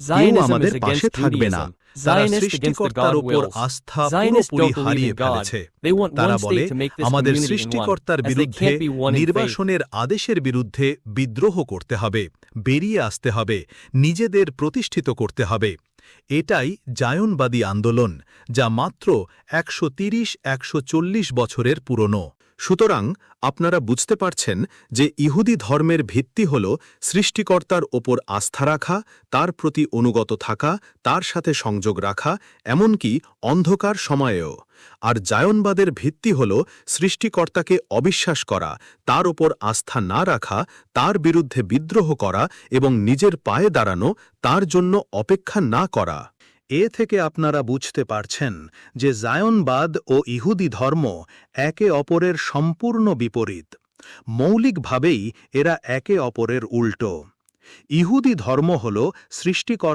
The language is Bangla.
Zionism আমাদের পাশে থাকবে না। তারা সৃষ্টিকর্তার উপর আস্থা পুরোপুরি হারিয়ে ফেলেছে। তারা বলে আমাদের সৃষ্টিকর্তার বিরুদ্ধে. নির্বাসনের আদেশের বিরুদ্ধে বিদ্রোহ করতে হবে বেরিয়ে আসতে হবে নিজেদের প্রতিষ্ঠিত করতে হবে। এটাই জায়নবাদী আন্দোলন যা মাত্র একশো তিরিশ একশো চল্লিশ বছরের পুরনো। সুতরাং আপনারা বুঝতে পারছেন যে ইহুদি ধর্মের ভিত্তি হল সৃষ্টিকর্তার ওপর আস্থা রাখা, তার প্রতি অনুগত থাকা, তার সাথে সংযোগ রাখা, এমনকি অন্ধকার সময়েও। আর জায়নবাদের ভিত্তি হল সৃষ্টিকর্তাকে অবিশ্বাস করা, তার ওপর আস্থা না রাখা, তার বিরুদ্ধে বিদ্রোহ করা এবং নিজের পায়ে দাঁড়ানো, তার জন্য অপেক্ষা না করা। এ থেকে আপনারা বুঝতে পারছেন যে জায়নবাদ ও ইহুদি ধর্ম একে অপরের সম্পূর্ণ বিপরীত। মৌলিকভাবেই এরা একে অপরের উল্টো। ইহুদি ধর্ম হল সৃষ্টিকর